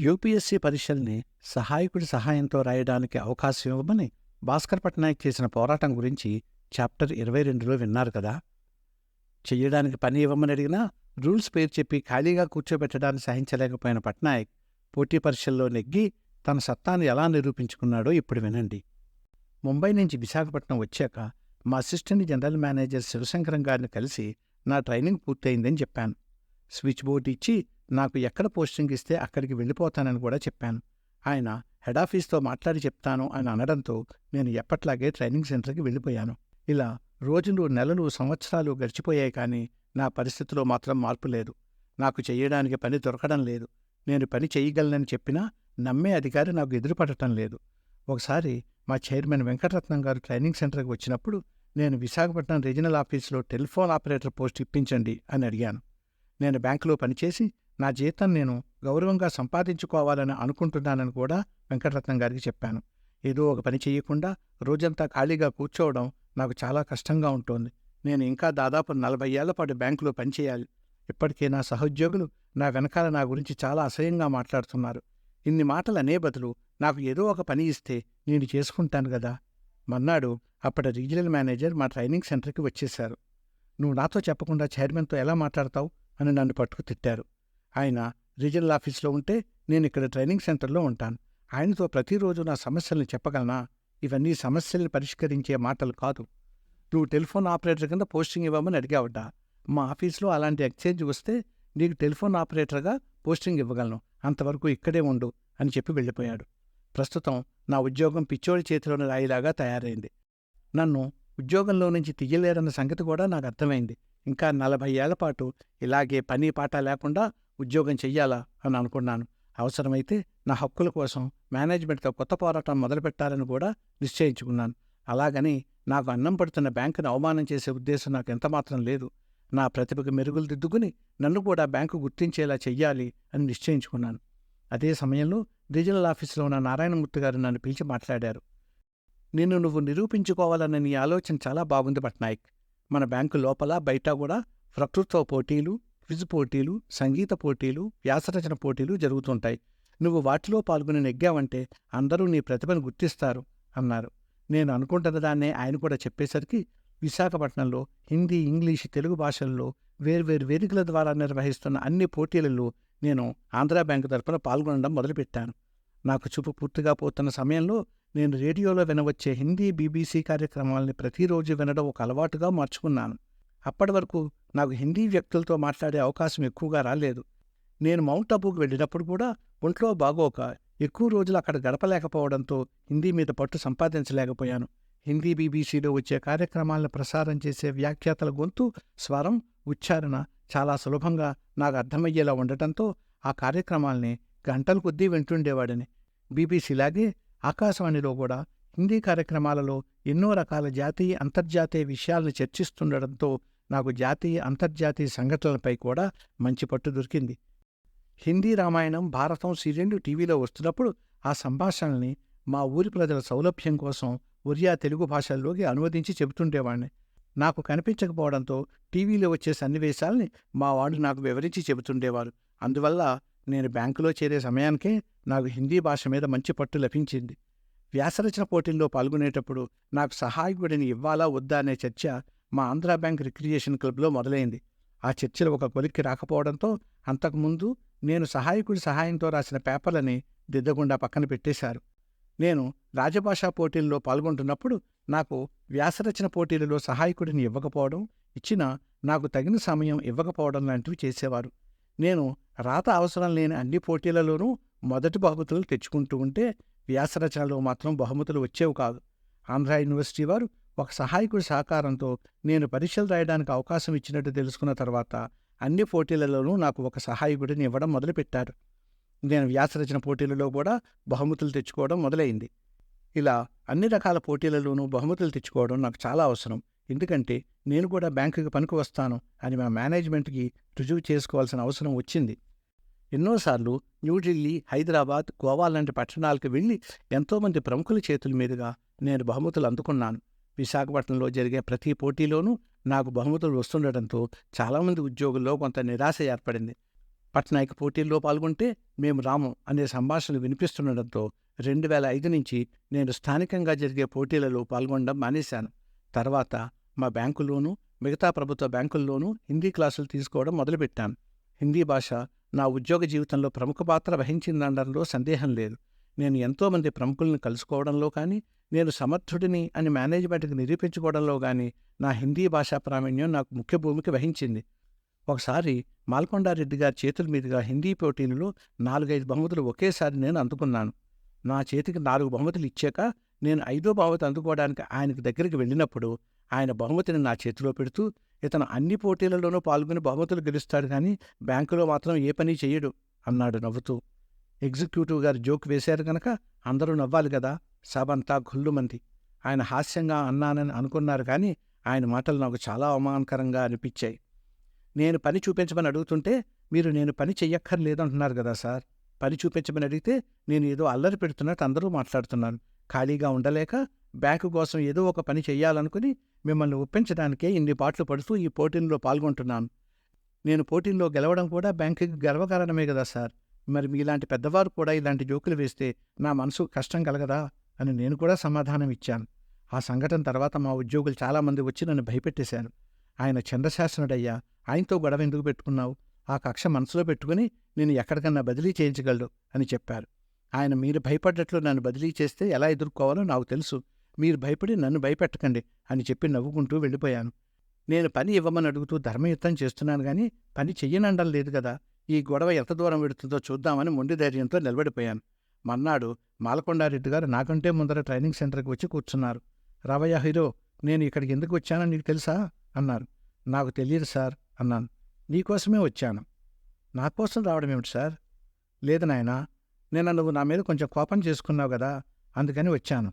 UPSC పరీక్షల్ని సహాయకుడి సహాయంతో రాయడానికి అవకాశం ఇవ్వమని భాస్కర్ పట్నాయక్ చేసిన పోరాటం గురించి చాప్టర్ ఇరవై రెండులో విన్నారు కదా. చెయ్యడానికి పని ఇవ్వమని అడిగినా రూల్స్ పేరు చెప్పి ఖాళీగా కూర్చోబెట్టడాన్ని సహించలేకపోయిన పట్నాయక్ పోటీ పరీక్షల్లో నెగ్గి తన సత్తాను ఎలా నిరూపించుకున్నాడో ఇప్పుడు వినండి. ముంబై నుంచి విశాఖపట్నం వచ్చాక మా అసిస్టెంట్ జనరల్ మేనేజర్ శివశంకరం గారిని కలిసి నా ట్రైనింగ్ పూర్తయిందని చెప్పాను. స్విచ్ బోర్డు ఇచ్చి నాకు ఎక్కడ పోస్టింగ్ ఇస్తే అక్కడికి వెళ్ళిపోతానని కూడా చెప్పాను. ఆయన హెడ్ ఆఫీస్తో మాట్లాడి చెప్తాను అని అనడంతో నేను ఎప్పట్లాగే ట్రైనింగ్ సెంటర్కి వెళ్ళిపోయాను. ఇలా రోజులు నెలలు సంవత్సరాలు గడిచిపోయాయి కానీ నా పరిస్థితిలో మాత్రం మార్పు లేదు. నాకు చేయడానికి పని దొరకడం లేదు. నేను పని చెయ్యగలనని చెప్పినా నమ్మే అధికారి నాకు ఎదురుపడటం లేదు. ఒకసారి మా చైర్మన్ వెంకటరత్నం గారు ట్రైనింగ్ సెంటర్కి వచ్చినప్పుడు నేను విశాఖపట్నం రీజనల్ ఆఫీసులో టెలిఫోన్ ఆపరేటర్ పోస్ట్ ఇప్పించండి అని అడిగాను. నేను బ్యాంకులో పనిచేసి నా జీతం నేను గౌరవంగా సంపాదించుకోవాలని అనుకుంటున్నానని కూడా వెంకటరత్నం గారికి చెప్పాను. ఏదో ఒక పని చేయకుండా రోజంతా ఖాళీగా కూర్చోవడం నాకు చాలా కష్టంగా ఉంటుంది. నేను ఇంకా దాదాపు నలభై ఏళ్ళ పాటు బ్యాంకులో పనిచేయాలి. ఇప్పటికే నా సహోద్యోగులు నా వెనకాల నా గురించి చాలా అసహ్యంగా మాట్లాడుతున్నారు. ఇన్ని మాటలు అనే బదులు నాకు ఏదో ఒక పని ఇస్తే నేను చేసుకుంటాను కదా? మన్నాడు అప్పటి రీజనల్ మేనేజర్ మా ట్రైనింగ్ సెంటర్కి వచ్చేశారు. నువ్వు నాతో చెప్పకుండా చైర్మన్తో ఎలా మాట్లాడతావు? అని నన్ను పట్టుకు తిట్టారు. ఆయన రీజనల్ ఆఫీస్లో ఉంటే నేను ఇక్కడ ట్రైనింగ్ సెంటర్లో ఉంటాను. ఆయనతో ప్రతిరోజు నా సమస్యల్ని చెప్పగలనా? ఇవన్నీ సమస్యల్ని పరిష్కరించే మాటలు కాదు. నువ్వు టెలిఫోన్ ఆపరేటర్ కింద పోస్టింగ్ ఇవ్వమని అడిగావట. మా ఆఫీస్లో అలాంటి ఎక్స్చేంజ్ వస్తే నీకు టెలిఫోన్ ఆపరేటర్గా పోస్టింగ్ ఇవ్వగలను. అంతవరకు ఇక్కడే ఉండు అని చెప్పి వెళ్ళిపోయాడు. ప్రస్తుతం నా ఉద్యోగం పిచ్చోడి చేతిలోని రాయిలాగా తయారైంది. నన్ను ఉద్యోగంలో నుంచి తీయలేరన్న సంగతి కూడా నాకు అర్థమైంది. ఇంకా నలభై ఏళ్ళ పాటు ఇలాగే పని పాట లేకుండా ఉద్యోగం చెయ్యాలా అని అనుకున్నాను. అవసరమైతే నా హక్కుల కోసం మేనేజ్మెంట్తో కొత్త పోరాటం మొదలుపెట్టాలని కూడా నిశ్చయించుకున్నాను. అలాగని నాకు అన్నం పడుతున్న బ్యాంకును అవమానం చేసే ఉద్దేశం నాకు ఎంతమాత్రం లేదు. నా ప్రతిభకు మెరుగులు దిద్దుకుని నన్ను కూడా బ్యాంకు గుర్తించేలా చెయ్యాలి అని నిశ్చయించుకున్నాను. అదే సమయంలో రీజనల్ ఆఫీసులో ఉన్న నారాయణమూర్తి గారు నన్ను పిలిచి మాట్లాడారు. నిన్ను నువ్వు నిరూపించుకోవాలన్న నీ ఆలోచన చాలా బాగుంది పట్నాయక్. మన బ్యాంకు లోపల బయట కూడా ప్రకృత్వ పోటీలు క్విజ్ పోటీలు సంగీత పోటీలు వ్యాసరచన పోటీలు జరుగుతుంటాయి. నువ్వు వాటిలో పాల్గొని నెగ్గావంటే అందరూ నీ ప్రతిభను గుర్తిస్తారు అన్నారు. నేను అనుకుంటున్న దాన్నే ఆయన కూడా చెప్పేసరికి విశాఖపట్నంలో హిందీ ఇంగ్లీష్ తెలుగు భాషల్లో వేర్వేరు వేదికల ద్వారా నిర్వహిస్తున్న అన్ని పోటీలలో నేను ఆంధ్రా బ్యాంకు తరపున పాల్గొనడం మొదలుపెట్టాను. నాకు చూపు పూర్తిగా పోతున్న సమయంలో నేను రేడియోలో వినవచ్చే హిందీ బీబీసీ కార్యక్రమాల్ని ప్రతిరోజు వినడం ఒక అలవాటుగా మార్చుకున్నాను. అప్పటి వరకు నాకు హిందీ వ్యక్తులతో మాట్లాడే అవకాశం ఎక్కువగా రాలేదు. నేను మౌంట్ అబూకి వెళ్ళినప్పుడు కూడా ఒంట్లో బాగోక ఎక్కువ రోజులు అక్కడ గడపలేకపోవడంతో హిందీ మీద పట్టు సంపాదించలేకపోయాను. హిందీ బీబీసీలో వచ్చే కార్యక్రమాలను ప్రసారం చేసే వ్యాఖ్యాతల గొంతు స్వరం ఉచ్చారణ చాలా సులభంగా నాకు అర్థమయ్యేలా ఉండటంతో ఆ కార్యక్రమాల్ని గంటల కొద్దీ వింటుండేవాడిని. బీబీసీలాగే ఆకాశవాణిలో కూడా హిందీ కార్యక్రమాలలో ఎన్నో రకాల జాతీయ అంతర్జాతీయ విషయాలను చర్చిస్తుండడంతో నాకు జాతీయ అంతర్జాతీయ సంఘటనలపై కూడా మంచి పట్టు దొరికింది. హిందీ రామాయణం భారతం సీరియళ్ళు టీవీలో వస్తున్నప్పుడు ఆ సంభాషణల్ని మా ఊరి ప్రజల సౌలభ్యం కోసం ఒరియా తెలుగు భాషల్లోకి అనువదించి చెబుతుండేవాణ్ణి నాకు కనిపించకపోవడంతో టీవీలో వచ్చే సన్నివేశాల్ని మా వాళ్ళు నాకు వివరించి చెబుతుండేవారు. అందువల్ల నేను బ్యాంకులో చేరే సమయానికే నాకు హిందీ భాష మీద మంచి పట్టు లభించింది. వ్యాసరచన పోటీల్లో పాల్గొనేటప్పుడు నాకు సహాయకుడిని ఇవ్వాలా వద్దా అనే చర్చ మా ఆంధ్ర బ్యాంక్ రిక్రియేషన్ క్లబ్లో మొదలైంది. ఆ చర్చలు ఒక కొలిక్కి రాకపోవడంతో అంతకుముందు నేను సహాయకుడి సహాయంతో రాసిన పేపర్లని దిద్దకుండా పక్కన పెట్టేశారు. నేను రాజభాషా పోటీల్లో పాల్గొంటున్నప్పుడు నాకు వ్యాసరచన పోటీలలో సహాయకుడిని ఇవ్వకపోవడం ఇచ్చినా నాకు తగిన సమయం ఇవ్వకపోవడం లాంటివి చేసేవారు. నేను రాత అవసరం లేని అన్ని పోటీలలోనూ మొదటి బహుమతులు తెచ్చుకుంటూ ఉంటే వ్యాసరచనలో మాత్రం బహుమతులు వచ్చేవి కాదు. ఆంధ్రా యూనివర్సిటీ వారు ఒక సహాయకుడి సహకారంతో నేను పరీక్షలు రాయడానికి అవకాశం ఇచ్చినట్టు తెలుసుకున్న తర్వాత అన్ని పోటీలలోనూ నాకు ఒక సహాయకుడిని ఇవ్వడం మొదలుపెట్టారు. నేను వ్యాసరచన పోటీలలో కూడా బహుమతులు తెచ్చుకోవడం మొదలైంది. ఇలా అన్ని రకాల పోటీలలోనూ బహుమతులు తెచ్చుకోవడం నాకు చాలా అవసరం. ఎందుకంటే నేను కూడా బ్యాంకుకి పనికి వస్తాను అని మా మేనేజ్మెంట్కి రుజువు చేసుకోవాల్సిన అవసరం వచ్చింది. ఎన్నోసార్లు న్యూఢిల్లీ హైదరాబాద్ గోవా లాంటి పట్టణాలకు వెళ్ళి ఎంతోమంది ప్రముఖుల చేతుల మీదుగా నేను బహుమతులు అందుకున్నాను. విశాఖపట్నంలో జరిగే ప్రతి పోటీలోనూ నాకు బహుమతులు వస్తుండటంతో చాలామంది ఉద్యోగుల్లో కొంత నిరాశ ఏర్పడింది. పట్నాయక్ పోటీల్లో పాల్గొంటే మేము రాము అనే సంభాషణలు వినిపిస్తుండటంతో రెండు వేల ఐదు నుంచి నేను స్థానికంగా జరిగే పోటీలలో పాల్గొనడం మానేశాను. తర్వాత మా బ్యాంకుల్లోనూ మిగతా ప్రభుత్వ బ్యాంకుల్లోనూ హిందీ క్లాసులు తీసుకోవడం మొదలుపెట్టాను. హిందీ భాష నా ఉద్యోగ జీవితంలో ప్రముఖ పాత్ర వహించిందనడంలో సందేహం లేదు. నేను ఎంతోమంది ప్రముఖులను కలుసుకోవడంలో కానీ నేను సమర్థుడిని అని మేనేజ్మెంట్కి నిరూపించుకోవడంలో కానీ నా హిందీ భాషా ప్రావీణ్యం నాకు ముఖ్య భూమిక వహించింది. ఒకసారి మాల్కొండారెడ్డి గారి చేతుల మీదుగా హిందీ పోటీలలో నాలుగైదు బహుమతులు ఒకేసారి నేను అందుకున్నాను. నా చేతికి నాలుగు బహుమతులు ఇచ్చాక నేను ఐదో బహుమతి అందుకోవడానికి ఆయనకు దగ్గరికి వెళ్ళినప్పుడు ఆయన బహుమతిని నా చేతిలో పెడుతూ ఇతను అన్ని పోటీలలోనూ పాల్గొని బహుమతులు గెలుస్తాడు కానీ బ్యాంకులో మాత్రం ఏ పని చెయ్యడు అన్నాడు నవ్వుతూ. ఎగ్జిక్యూటివ్ గారు జోక్ వేశారు గనక అందరూ నవ్వాలి కదా సభంతా గుల్లుమంది ఆయన హాస్యంగా అన్నానని అనుకున్నారు కానీ ఆయన మాటలు నాకు చాలా అవమానకరంగా అనిపించాయి. నేను పని చూపించమని అడుగుతుంటే మీరు నేను పని చెయ్యక్కర్లేదంటున్నారు కదా సార్. పని చూపించమని అడిగితే నేను ఏదో అల్లరి పెడుతున్నట్టు అందరూ మాట్లాడుతున్నాను ఖాళీగా ఉండలేక బ్యాంకు కోసం ఏదో ఒక పని చెయ్యాలనుకుని మిమ్మల్ని ఒప్పించడానికే ఇన్ని పాటలు పడుతూ ఈ పోటీల్లో పాల్గొంటున్నాను. నేను పోటీల్లో గెలవడం కూడా బ్యాంకుకి గర్వకారణమే కదా సార్. మరి మీలాంటి పెద్దవారు కూడా ఇలాంటి జోకులు వేస్తే నా మనసు కష్టం కలగదా అని నేను కూడా సమాధానం ఇచ్చాను. ఆ సంఘటన తర్వాత మా ఉద్యోగులు చాలామంది వచ్చి నన్ను భయపెట్టేశారు. ఆయన చంద్రశాసనుడయ్యా ఆయనతో గొడవ ఎందుకు పెట్టుకున్నావు? ఆ కక్ష మనసులో పెట్టుకుని నేను ఎక్కడికన్నా బదిలీ చేయించగలడు అని చెప్పారు. ఆయన మీరు భయపడ్డట్లు నన్ను బదిలీ చేస్తే ఎలా ఎదుర్కోవాలో నాకు తెలుసు. మీరు భయపడి నన్ను భయపెట్టకండి అని చెప్పి నవ్వుకుంటూ వెళ్ళిపోయాను. నేను పని ఇవ్వమని అడుగుతూ ధర్మయుద్ధం చేస్తున్నాను కానీ పని చెయ్యనండం లేదు కదా. ఈ గొడవ ఎంత దూరం వెడుతుందో చూద్దామని మొండి ధైర్యంతో నిలబడిపోయాను. మన్నాడు మాలకొండారెడ్డి గారు నాకంటే ముందర ట్రైనింగ్ సెంటర్కి వచ్చి కూర్చున్నారు. రావయ్య హీరో నేను ఇక్కడికి ఎందుకు వచ్చానో నీకు తెలుసా? అన్నారు. నాకు తెలియదు సార్ అన్నాను. నీకోసమే వచ్చాను. నా కోసం రావడం ఏమిటి సార్? లేదు నాయనా నేను నువ్వు నా మీద కొంచెం కోపం చేసుకున్నావు కదా అందుకని వచ్చాను.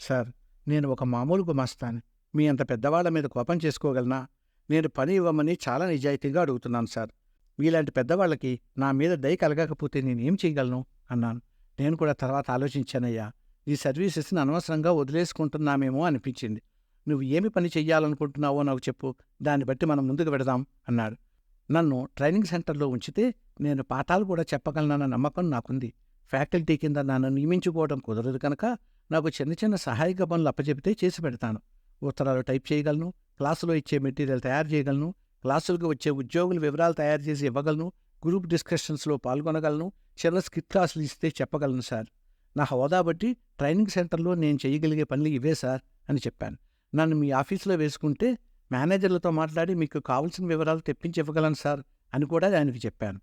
సార్ నేను ఒక మామూలు గుమాస్తాను. మీ అంత పెద్దవాళ్ళ మీద కోపం చేసుకోగలనా? నేను పని ఇవ్వమని చాలా నిజాయితీగా అడుగుతున్నాను సార్. మీలాంటి పెద్దవాళ్ళకి నా మీద దయ కలగకపోతే నేనేం చేయగలను? అన్నాను. నేను కూడా తర్వాత ఆలోచించానయ్యా. ఈ సర్వీసెస్ని అనవసరంగా వదిలేసుకుంటున్నామేమో అనిపించింది. నువ్వు ఏమి పని చెయ్యాలనుకుంటున్నావో నాకు చెప్పు. దాన్ని బట్టి మనం ముందుకు పెడదాం అన్నాడు. నన్ను ట్రైనింగ్ సెంటర్లో ఉంచితే నేను పాఠాలు కూడా చెప్పగలనన్న నమ్మకం నాకుంది. ఫ్యాకల్టీ కింద నన్ను నియమించుకోవడం కుదరదు కనుక నాకు చిన్న చిన్న సహాయక పనులు అప్పచెబితే చేసి పెడతాను. ఉత్తరాలు టైప్ చేయగలను క్లాసులో ఇచ్చే మెటీరియల్ తయారు చేయగలను క్లాసులకు వచ్చే ఉద్యోగుల వివరాలు తయారు చేసి ఇవ్వగలను గ్రూప్ డిస్కషన్స్లో పాల్గొనగలను చిన్న స్కిట్ క్లాసులు ఇస్తే చెప్పగలను సార్. నా హోదా బట్టి ట్రైనింగ్ సెంటర్లో నేను చేయగలిగే పనులు ఇవే సార్ అని చెప్పాను. నన్ను మీ ఆఫీసులో వేసుకుంటే మేనేజర్లతో మాట్లాడి మీకు కావలసిన వివరాలు తెప్పించి ఇవ్వగలను సార్ అని కూడా ఆయనకి చెప్పాను.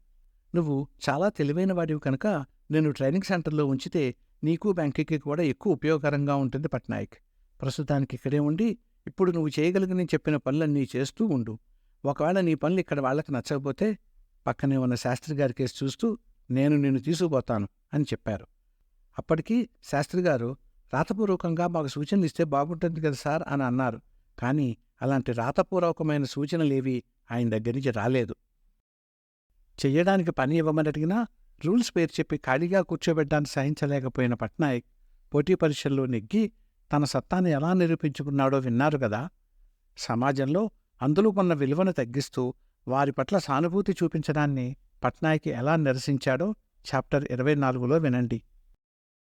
నువ్వు చాలా తెలివైన వాడివి కనుక నేను ట్రైనింగ్ సెంటర్లో ఉంచితే నీకు బ్యాంకుకి కూడా ఎక్కువ ఉపయోగకరంగా ఉంటుంది పట్నాయక్. ప్రస్తుతానికి ఇక్కడే ఉండి ఇప్పుడు నువ్వు చేయగలిగిన చెప్పిన పనులన్నీ చేస్తూ ఉండు. ఒకవేళ నీ పనులు ఇక్కడ వాళ్ళకి నచ్చకపోతే పక్కనే ఉన్న శాస్త్రి గారి కేసు చూస్తూ నేను నిన్ను తీసుకుపోతాను అని చెప్పారు. అప్పటికీ శాస్త్రి గారు రాతపూర్వకంగా మాకు సూచనలు ఇస్తే బాగుంటుంది కదా సార్ అని అన్నారు. కానీ అలాంటి రాతపూర్వకమైన సూచనలేవి ఆయన దగ్గర నుంచి రాలేదు. చెయ్యడానికి పని ఇవ్వమని అడిగినా రూల్స్ పేరు చెప్పి ఖాళీగా కూర్చోబెట్టడానికి సహించలేకపోయిన పట్నాయక్ పోటీ పరీక్షల్లో నెగ్గి తన సత్తాను ఎలా నిరూపించుకున్నాడో విన్నారు కదా. సమాజంలో అందులో ఉన్న విలువను తగ్గిస్తూ వారి పట్ల సానుభూతి చూపించడాన్ని పట్నాయక్ ఎలా నిరసించాడో చాప్టర్ ఇరవై నాలుగులో వినండి.